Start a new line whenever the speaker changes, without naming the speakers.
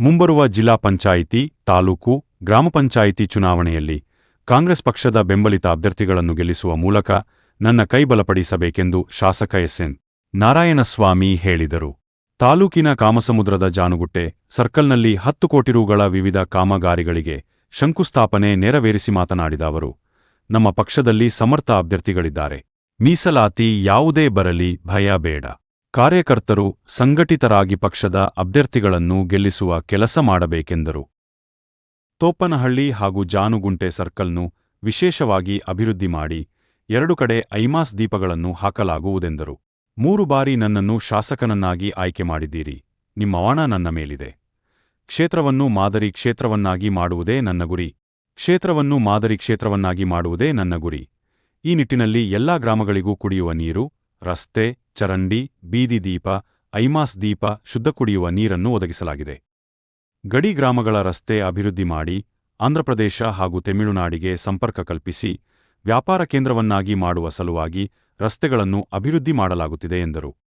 ಮುಂಬರುವ ಜಿಲ್ಲಾ ಪಂಚಾಯಿತಿ, ತಾಲೂಕು, ಗ್ರಾಮ ಪಂಚಾಯಿತಿ ಚುನಾವಣೆಯಲ್ಲಿ ಕಾಂಗ್ರೆಸ್ ಪಕ್ಷದ ಬೆಂಬಲಿತ ಅಭ್ಯರ್ಥಿಗಳನ್ನು ಗೆಲ್ಲಿಸುವ ಮೂಲಕ ನನ್ನ ಕೈ ಬಲಪಡಿಸಬೇಕೆಂದು ಶಾಸಕ ಎಸ್ಎನ್. ನಾರಾಯಣಸ್ವಾಮಿ ಹೇಳಿದರು. ತಾಲೂಕಿನ ಕಾಮಸಮುದ್ರದ ಜಾನುಗುಟ್ಟೆ ಸರ್ಕಲ್ನಲ್ಲಿ ಹತ್ತು ಕೋಟಿ ರುಗಳ ವಿವಿಧ ಕಾಮಗಾರಿಗಳಿಗೆ ಶಂಕುಸ್ಥಾಪನೆ ನೆರವೇರಿಸಿ ಮಾತನಾಡಿದ ಅವರು, ನಮ್ಮ ಪಕ್ಷದಲ್ಲಿ ಸಮರ್ಥ ಅಭ್ಯರ್ಥಿಗಳಿದ್ದಾರೆ. ಮೀಸಲಾತಿ ಯಾವುದೇ ಬರಲಿ, ಭಯ ಬೇಡ. ಕಾರ್ಯಕರ್ತರು ಸಂಘಟಿತರಾಗಿ ಪಕ್ಷದ ಅಭ್ಯರ್ಥಿಗಳನ್ನು ಗೆಲ್ಲಿಸುವ ಕೆಲಸ ಮಾಡಬೇಕೆಂದರು. ತೋಪನಹಳ್ಳಿ ಹಾಗೂ ಜಾನುಗುಂಟೆ ಸರ್ಕಲ್ನು ವಿಶೇಷವಾಗಿ ಅಭಿವೃದ್ಧಿ ಮಾಡಿ ಎರಡು ಕಡೆ ಐಮಾಸ್ ದೀಪಗಳನ್ನು ಹಾಕಲಾಗುವುದೆಂದರು. ಮೂರು ಬಾರಿ ನನ್ನನ್ನು ಶಾಸಕನನ್ನಾಗಿ ಆಯ್ಕೆ ಮಾಡಿದ್ದೀರಿ. ನಿಮ್ಮ ಅವಣ ನನ್ನ ಮೇಲಿದೆ. ಕ್ಷೇತ್ರವನ್ನು ಮಾದರಿ ಕ್ಷೇತ್ರವನ್ನಾಗಿ ಮಾಡುವುದೇ ನನ್ನ ಗುರಿ. ಕ್ಷೇತ್ರವನ್ನು ಮಾದರಿ ಕ್ಷೇತ್ರವನ್ನಾಗಿ ಮಾಡುವುದೇ ನನ್ನ ಗುರಿ. ಈ ನಿಟ್ಟಿನಲ್ಲಿ ಎಲ್ಲಾ ಗ್ರಾಮಗಳಿಗೂ ಕುಡಿಯುವ ನೀರು ರಸ್ತೆ, ಚರಂಡಿ, ಬೀದಿ ದೀಪ, ಐಮಾಸ್ ದೀಪ ಶುದ್ಧ ಕುಡಿಯುವ ನೀರನ್ನು ಒದಗಿಸಲಾಗಿದೆ. ಗಡಿ ಗ್ರಾಮಗಳ ರಸ್ತೆ ಅಭಿವೃದ್ಧಿ ಮಾಡಿ ಆಂಧ್ರಪ್ರದೇಶ ಹಾಗೂ ತಮಿಳುನಾಡಿಗೆ ಸಂಪರ್ಕ ಕಲ್ಪಿಸಿ ವ್ಯಾಪಾರ ಕೇಂದ್ರವನ್ನಾಗಿ ಮಾಡುವ ಸಲುವಾಗಿ ರಸ್ತೆಗಳನ್ನು ಅಭಿವೃದ್ಧಿ ಮಾಡಲಾಗುತ್ತಿದೆ ಎಂದರು.